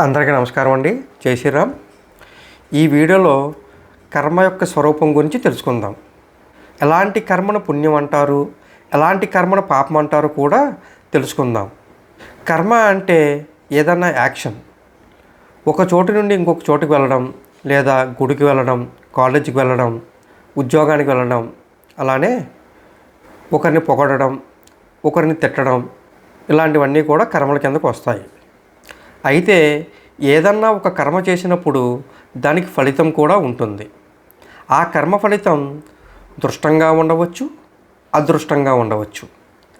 అందరికీ నమస్కారం అండి. జై శ్రీరామ్. ఈ వీడియోలో కర్మ యొక్క స్వరూపం గురించి తెలుసుకుందాం. ఎలాంటి కర్మను పుణ్యం అంటారు? ఎలాంటి కర్మను పాపం అంటారు కూడా తెలుసుకుందాం. కర్మ అంటే ఏదన్నా యాక్షన్. ఒక చోటు నుండి ఇంకొక చోటుకి వెళ్ళడం లేదా గుడికి వెళ్ళడం కాలేజీకి వెళ్ళడం ఉద్యోగానికి వెళ్ళడం అలానే ఒకరిని పొగడడం ఒకరిని తిట్టడం ఇలాంటివన్నీ కూడా కర్మల కిందకు వస్తాయి. అయితే ఏదన్నా ఒక కర్మ చేసినప్పుడు దానికి ఫలితం కూడా ఉంటుంది. ఆ కర్మ ఫలితం దృష్టంగా ఉండవచ్చు అదృష్టంగా ఉండవచ్చు.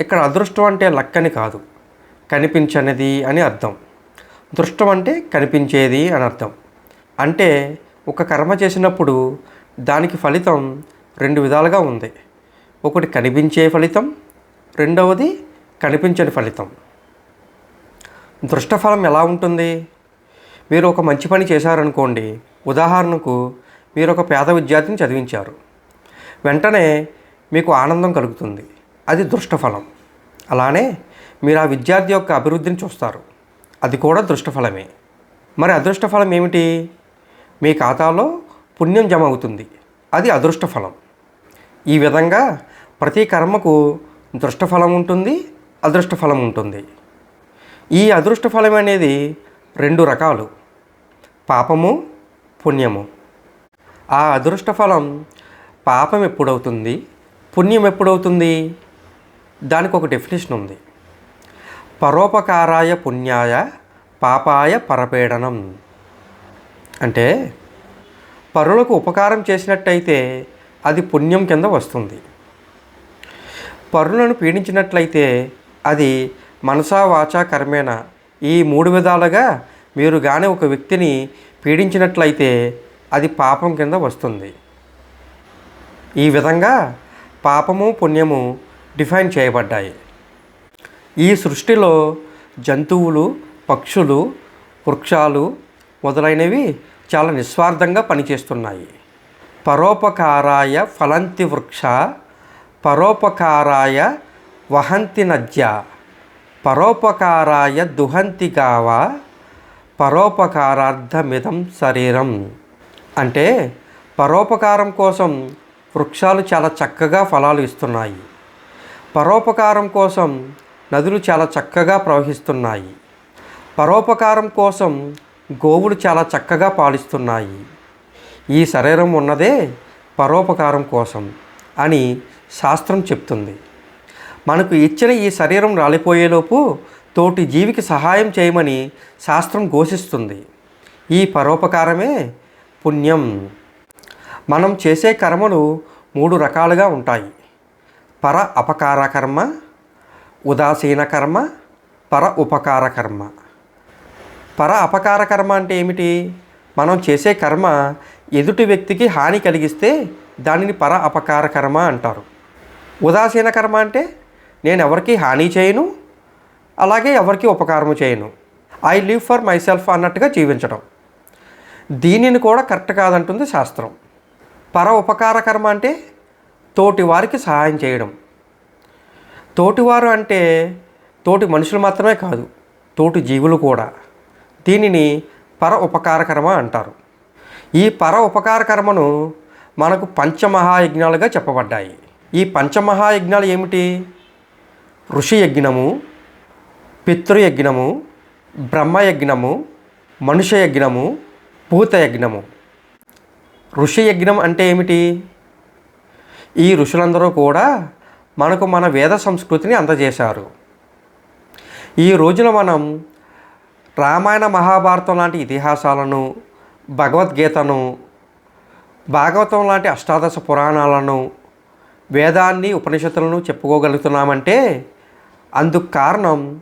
ఇక్కడ అదృష్టం అంటే లక్కని కాదు కనిపించనిది అని అర్థం. దృష్టం అంటే కనిపించేది అని అర్థం. అంటే ఒక కర్మ చేసినప్పుడు దానికి ఫలితం రెండు విధాలుగా ఉంది. ఒకటి కనిపించే ఫలితం రెండవది కనిపించని ఫలితం. దృష్టఫలం ఎలా ఉంటుంది? మీరు ఒక మంచి పని చేశారనుకోండి ఉదాహరణకు మీరు ఒక పేద విద్యార్థిని చదివించారు. వెంటనే మీకు ఆనందం కలుగుతుంది. అది దృష్టఫలం. అలానే మీరు ఆ విద్యార్థి యొక్క అభివృద్ధిని చూస్తారు. అది కూడా దృష్టఫలమే. మరి అదృష్టఫలం ఏమిటి? మీ ఖాతాలో పుణ్యం జమ అవుతుంది. అది అదృష్టఫలం. ఈ విధంగా ప్రతి కర్మకు దృష్టఫలం ఉంటుంది అదృష్టఫలం ఉంటుంది. ఈ అదృష్ట ఫలం అనేది రెండు రకాలు. పాపము పుణ్యము. ఆ అదృష్ట ఫలం పాపం ఎప్పుడవుతుంది? పుణ్యం ఎప్పుడవుతుంది? దానికి ఒక డెఫినేషన్ ఉంది. పరోపకారాయ పుణ్యాయ పాపాయ పరపీడనం. అంటే పరులకు ఉపకారం చేసినట్టయితే అది పుణ్యం కింద వస్తుంది. పరులను పీడించినట్లయితే అది మనసా వాచా కర్మేణ. ఈ మూడు విధాలుగా మీరు కానీ ఒక వ్యక్తిని పీడించినట్లయితే అది పాపం కింద వస్తుంది. ఈ విధంగా పాపము పుణ్యము డిఫైన్ చేయబడ్డాయి. ఈ సృష్టిలో జంతువులు పక్షులు వృక్షాలు మొదలైనవి చాలా నిస్వార్థంగా పనిచేస్తున్నాయి. పరోపకారాయ ఫలంతి వృక్ష పరోపకారాయ వహంతి నద్య పరోపకారాయ దుహంతి గావ పరోపకారార్థమిదం శరీరం. అంటే పరోపకారం కోసం వృక్షాలు చాలా చక్కగా ఫలాలు ఇస్తున్నాయి. పరోపకారం కోసం నదులు చాలా చక్కగా ప్రవహిస్తున్నాయి. పరోపకారం కోసం గోవులు చాలా చక్కగా పాలిస్తున్నాయి. ఈ శరీరం ఉన్నదే పరోపకారం కోసం అని శాస్త్రం చెప్తుంది. మనకు ఇచ్చిన ఈ శరీరం రాలిపోయేలోపు తోటి జీవికి సహాయం చేయమని శాస్త్రం ఘోషిస్తుంది. ఈ పరోపకారమే పుణ్యం. మనం చేసే కర్మలు మూడు రకాలుగా ఉంటాయి. పర అపకార కర్మ ఉదాసీన కర్మ పర ఉపకార కర్మ. పర అపకార కర్మ అంటే ఏమిటి? మనం చేసే కర్మ ఎదుటి వ్యక్తికి హాని కలిగిస్తే దానిని పర అపకార కర్మ అంటారు. ఉదాసీన కర్మ అంటే నేను ఎవరికి హాని చేయను అలాగే ఎవరికి ఉపకారము చేయను. I live for myself అన్నట్టుగా జీవించడం దీనిని కూడా కరెక్ట్ కాదంటుంది శాస్త్రం. పర ఉపకార కర్మ అంటే తోటి వారికి సహాయం చేయడం. తోటివారు అంటే తోటి మనుషులు మాత్రమే కాదు తోటి జీవులు కూడా. దీనిని పర ఉపకార కర్మ అంటారు. ఈ పర ఉపకార కర్మను మనకు పంచమహాయజ్ఞాలుగా చెప్పబడ్డాయి. ఈ పంచమహాయజ్ఞాలు ఏమిటి? ఋషి యజ్ఞము పితృయజ్ఞము బ్రహ్మయజ్ఞము మనుష్య యజ్ఞము భూత యజ్ఞము ఋషి యజ్ఞం అంటే ఏమిటి? ఈ ఋషులందరూ కూడా మనకు మన వేద సంస్కృతిని అందజేశారు. ఈ రోజున మనం రామాయణ మహాభారతం లాంటి ఇతిహాసాలను భగవద్గీతను భాగవతం లాంటి అష్టాదశ పురాణాలను వేదాన్ని ఉపనిషత్తులను చెప్పుకోగలుగుతున్నామంటే అందుకు కారణం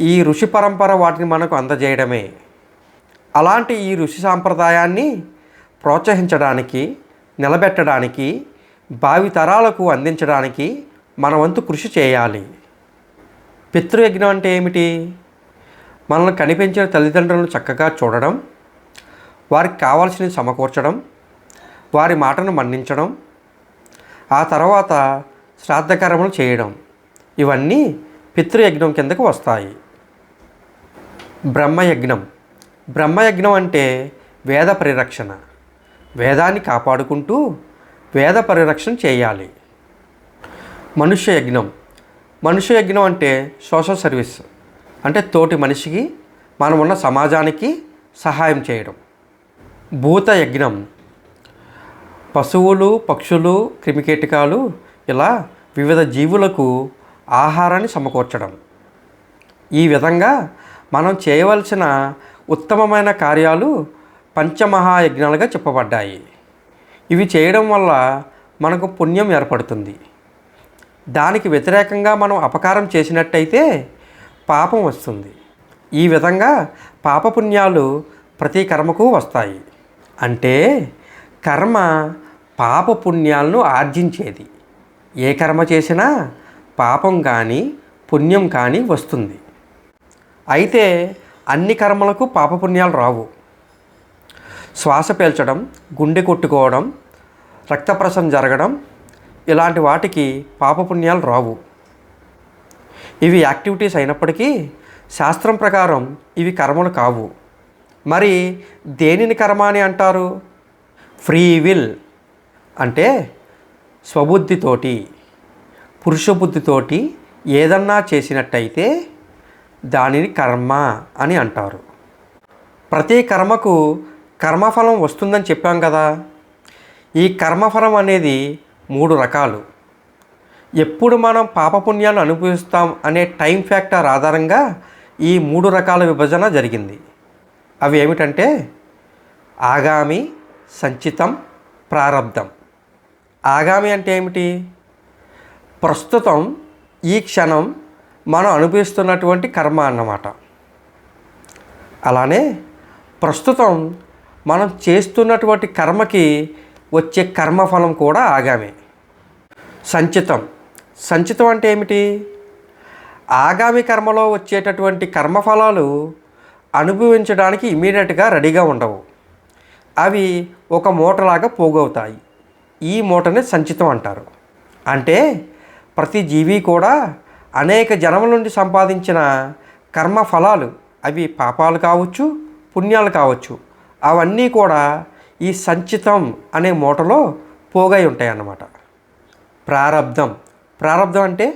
ఈ ఋషి పరంపర వాటిని మనకు అందజేయడమే. అలాంటి ఈ ఋషి సాంప్రదాయాన్ని ప్రోత్సహించడానికి నిలబెట్టడానికి భావితరాలకు అందించడానికి మన వంతు కృషి చేయాలి. పితృయజ్ఞం అంటే ఏమిటి? మనల్ని కనిపించిన తల్లిదండ్రులను చక్కగా చూడడం వారికి కావాల్సినవి సమకూర్చడం వారి మాటను మన్నించడం ఆ తర్వాత శ్రాద్ధకర్మలు చేయడం. ఇవన్నీ పితృయజ్ఞం కిందకు వస్తాయి. బ్రహ్మయజ్ఞం. బ్రహ్మయజ్ఞం అంటే వేద పరిరక్షణ. వేదాన్ని కాపాడుకుంటూ వేద పరిరక్షణ చేయాలి. మనుష్య యజ్ఞం మనుష్య యజ్ఞం అంటే సోషల్ సర్వీస్ అంటే తోటి మనిషికి మనం ఉన్న సమాజానికి సహాయం చేయడం. భూత యజ్ఞం పశువులు పక్షులు క్రిమికీటకాలు ఇలా వివిధ జీవులకు ఆహారాన్ని సమకూర్చడం. ఈ విధంగా మనం చేయవలసిన ఉత్తమమైన కార్యాలు పంచమహాయజ్ఞాలుగా చెప్పబడ్డాయి. ఇవి చేయడం వల్ల మనకు పుణ్యం ఏర్పడుతుంది. దానికి వ్యతిరేకంగా మనం అపకారం చేసినట్టయితే పాపం వస్తుంది. ఈ విధంగా పాపపుణ్యాలు ప్రతి కర్మకు వస్తాయి. అంటే కర్మ పాపపుణ్యాలను ఆర్జించేది. ఏ కర్మ చేసినా పాపం కానీ పుణ్యం కానీ వస్తుంది. అయితే అన్ని కర్మలకు పాపపుణ్యాలు రావు. శ్వాస పీల్చడం గుండె కొట్టుకోవడం రక్తప్రసం జరగడం ఇలాంటి వాటికి పాపపుణ్యాలు రావు. ఇవి యాక్టివిటీస్ అయినప్పటికీ శాస్త్రం ప్రకారం ఇవి కర్మలు కావు. మరి దేనిని కర్మ అని అంటారు? ఫ్రీ విల్ అంటే స్వబుద్ధితోటి పురుషబుద్ధితోటి ఏదన్నా చేసినట్టయితే దానిని కర్మ అని అంటారు. ప్రతి కర్మకు కర్మఫలం వస్తుందని చెప్పాం కదా. ఈ కర్మఫలం అనేది మూడు రకాలు. ఎప్పుడు మనం పాపపుణ్యాలు అనుభవిస్తాం అనే టైం ఫ్యాక్టర్ ఆధారంగా ఈ మూడు రకాల విభజన జరిగింది. అవి ఏమిటంటే ఆగామి సంచితం ప్రారంధం. ఆగామి అంటే ఏమిటి? ప్రస్తుతం ఈ క్షణం మనం అనుభవిస్తున్నటువంటి కర్మ అన్నమాట. అలానే ప్రస్తుతం మనం చేస్తున్నటువంటి కర్మకి వచ్చే కర్మఫలం కూడా ఆగామే. సంచితం. సంచితం అంటే ఏమిటి? ఆగామి కర్మలో వచ్చేటటువంటి కర్మఫలాలు అనుభవించడానికి ఇమీడియట్గా రెడీగా ఉండవు. అవి ఒక మూటలాగా పోగవుతాయి. ఈ మూటని సంచితం అంటారు. అంటే ప్రతి జీవి కూడా అనేక జన్మల నుండి సంపాదించిన కర్మ ఫలాలు అవి పాపాలు కావచ్చు పుణ్యాలు కావచ్చు. అవన్నీ కూడా ఈ సంచితం అనే మూటలో పోగై ఉంటాయి అన్నమాట ప్రారంధం ప్రారంధం అంటే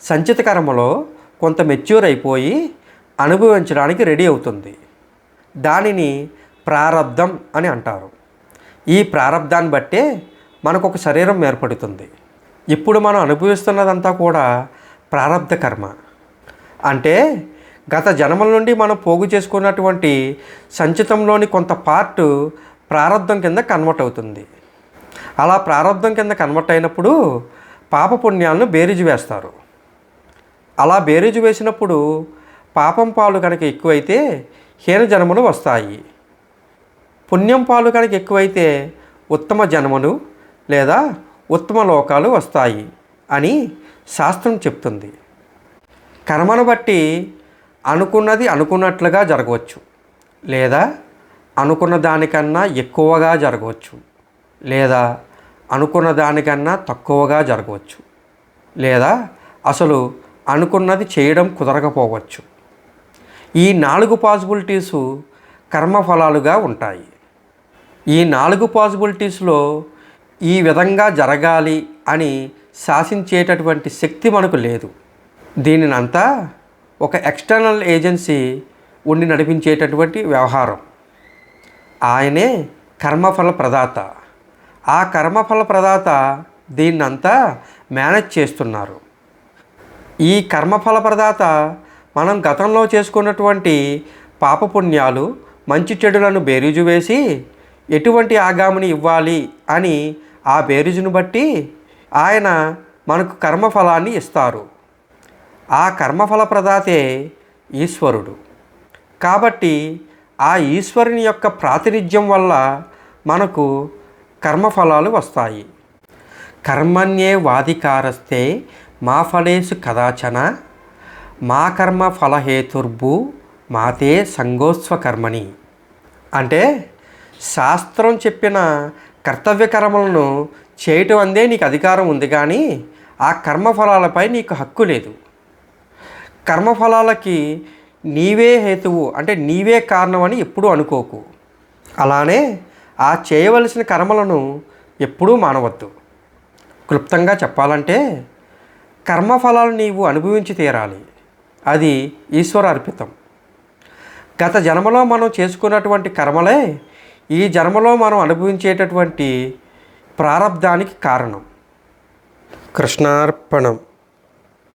సంచిత కర్మలో కొంత మెచ్యూర్ అయిపోయి అనుభవించడానికి రెడీ అవుతుంది. దానిని ప్రారంధం అని అంటారు. ఈ ప్రారంధాన్ని బట్టే మనకు ఒక శరీరం ఏర్పడుతుంది. ఇప్పుడు మనం అనుభవిస్తున్నదంతా కూడా ప్రారంధ కర్మ. అంటే గత జన్మల నుండి మనం పోగు చేసుకున్నటువంటి సంచితంలోని కొంత పార్ట్ ప్రారంధం కింద కన్వర్ట్ అవుతుంది. అలా ప్రారంధం కింద కన్వర్ట్ అయినప్పుడు పాపపుణ్యాలను బేరీజు వేస్తారు. అలా బేరీజు వేసినప్పుడు పాపం పాలు కనుక ఎక్కువైతే హీన జన్మలు వస్తాయి. పుణ్యం పాలు కనుక ఎక్కువైతే ఉత్తమ జన్మలు లేదా ఉత్తమ లోకాలు వస్తాయి అని శాస్త్రం చెప్తుంది. కర్మను బట్టి అనుకున్నది అనుకున్నట్లుగా జరగవచ్చు లేదా అనుకున్న దానికన్నా ఎక్కువగా జరగవచ్చు లేదా అనుకున్న దానికన్నా తక్కువగా జరగవచ్చు లేదా అసలు అనుకున్నది చేయడం కుదరకపోవచ్చు. ఈ నాలుగు పాసిబిలిటీసు కర్మఫలాలుగా ఉంటాయి. ఈ నాలుగు పాసిబిలిటీస్లో ఈ విధంగా జరగాలి అని శాసించేటటువంటి శక్తి మనకు లేదు. దీనినంతా ఒక ఎక్స్టర్నల్ ఏజెన్సీ ఉండి నడిపించేటటువంటి వ్యవహారం. ఆయనే కర్మఫల ప్రదాత. ఆ కర్మఫల ప్రదాత దీన్నంతా మేనేజ్ చేస్తున్నారు. ఈ కర్మఫల ప్రదాత మనం గతంలో చేసుకున్నటువంటి పాపపుణ్యాలు మంచి చెడులను బేరీజు వేసి ఎటువంటి ఆగామిని ఇవ్వాలి అని ఆ బేరీజును బట్టి ఆయన మనకు కర్మఫలాన్ని ఇస్తారు. ఆ కర్మఫల ప్రదాతే ఈశ్వరుడు. కాబట్టి ఆ ఈశ్వరుని యొక్క ప్రాతినిధ్యం వల్ల మనకు కర్మఫలాలు వస్తాయి. కర్మణ్యే వాధికారస్తే మా ఫలేసు కదాచన మా కర్మ ఫలహేతుర్భు మాతే సంగోస్వ కర్మణి అంటే శాస్త్రం చెప్పిన కర్తవ్య కర్మలను చేయటం అందే నీకు అధికారం ఉంది కానీ ఆ కర్మఫలాలపై నీకు హక్కు లేదు. కర్మఫలాలకి నీవే హేతువు అంటే నీవే కారణం అని ఎప్పుడూ అనుకోకు. అలానే ఆ చేయవలసిన కర్మలను ఎప్పుడూ మానవద్దు. క్లుప్తంగా చెప్పాలంటే కర్మఫలాలు నీవు అనుభవించి తీరాలి. అది ఈశ్వర అర్పితం గత జన్మలో మనం చేసుకున్నటువంటి కర్మలే ఈ జన్మలో మనం అనుభవించేటటువంటి ప్రారంధానికి కారణం. కృష్ణార్పణం.